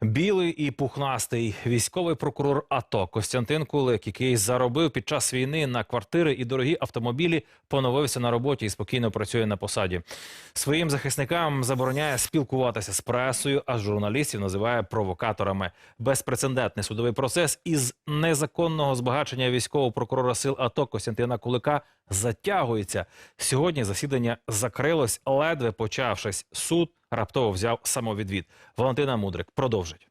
Білий і пухнастий військовий прокурор АТО Костянтин Кулик, який заробив під час війни на квартири і дорогі автомобілі, поновився на роботі і спокійно працює на посаді. Своїм захисникам забороняє спілкуватися з пресою, а журналістів називає провокаторами. Безпрецедентний судовий процес із незаконного збагачення військового прокурора сил АТО Костянтина Кулика затягується. Сьогодні засідання закрилось, ледве почавшись. Суд раптово взяв самовідвід. Валентина Мудрик продовжить.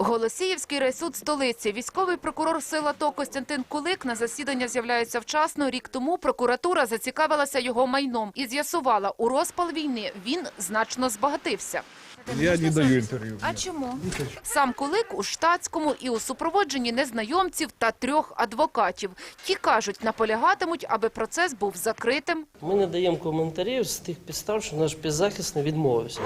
Голосіївський райсуд столиці. Військовий прокурор сил АТО Костянтин Кулик на засідання з'являється вчасно. Рік тому прокуратура зацікавилася його майном і з'ясувала, у розпал війни він значно збагатився. Я не даю интервью. А чому? Сам Кулик у штатському і у супроводженні незнайомців та трьох адвокатів. Ті кажуть, наполягатимуть, аби процес був закритим. Ми не даємо коментарів з тих підстав, що наш підзахисний відмовився.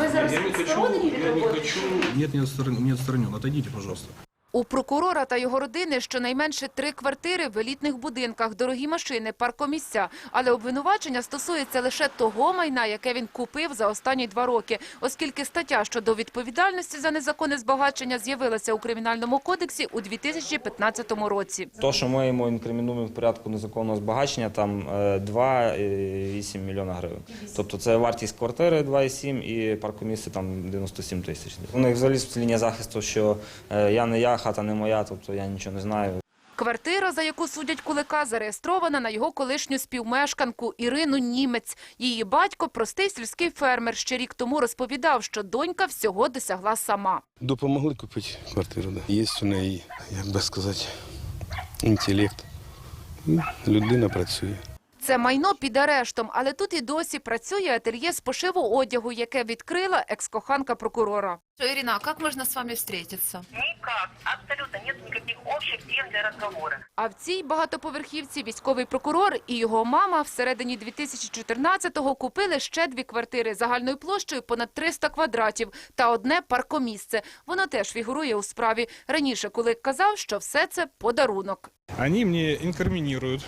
Нет, не отстранен, не отстранен. Отойдите, пожалуйста. У прокурора та його родини щонайменше три квартири в елітних будинках, дорогі машини, паркомісця. Але обвинувачення стосується лише того майна, яке він купив за останні два роки, оскільки стаття щодо відповідальності за незаконне збагачення з'явилася у Кримінальному кодексі у 2015 році. То, що ми йому інкримінуємо в порядку незаконного збагачення, там е, 2,8 мільйона гривень. Тобто це вартість квартири 2,7 і паркомісце там 97 тисяч. У них взагалі лінія захисту, що е, я не я, хата не моя, тобто я нічого не знаю. Квартира, за яку судять Кулика, зареєстрована на його колишню співмешканку Ірину Німець. Її батько, простий сільський фермер, ще рік тому розповідав, що донька всього досягла сама. Допомогли купити квартиру. Да. Є у неї, як би сказати, інтелект. Людина працює. Це майно під арештом, але тут і досі працює ательє з пошиву одягу, яке відкрила екс-коханка прокурора. Ірина, а як можна з вами зустрітися? Никак, абсолютно нет никаких общих тем для разговора. А в цій багатоповерхівці військовий прокурор і його мама всередині 2014-го купили ще дві квартири загальною площею понад 300 квадратів та одне паркомісце. Воно теж фігурує у справі. Раніше, коли казав, що все це подарунок. Они мне инкриминируют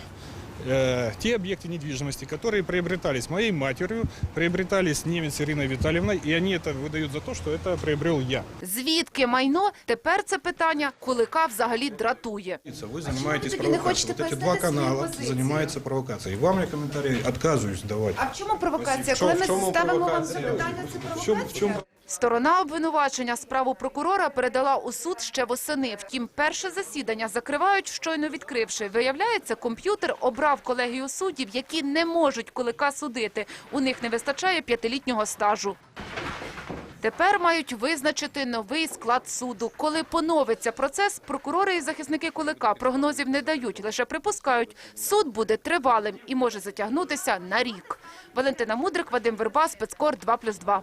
э, те объекты недвижимости, которые приобретались моей матерью, приобретались немец Ириной Витальевной, и они это выдают за то, что это приобрел я. Звідки майно? Тепер це питання Кулика взагалі дратує. Вы занимаетесь провокацией. Вот эти два канала занимаются провокацией. Вам я комментарии отказываюсь давать. А в чому провокація? В чому- в чому провокація? В чому, в чому Сторона обвинувачення справу прокурора передала у суд ще восени. Втім, перше засідання закривають, щойно відкривши. Виявляється, комп'ютер обрав колегію суддів, які не можуть Кулика судити. У них не вистачає п'ятилітнього стажу. Тепер мають визначити новий склад суду. Коли поновиться процес, прокурори і захисники Кулика прогнозів не дають, лише припускають, суд буде тривалим і може затягнутися на рік. Валентина Мудрик, Вадим Верба, спецкор 2+,2.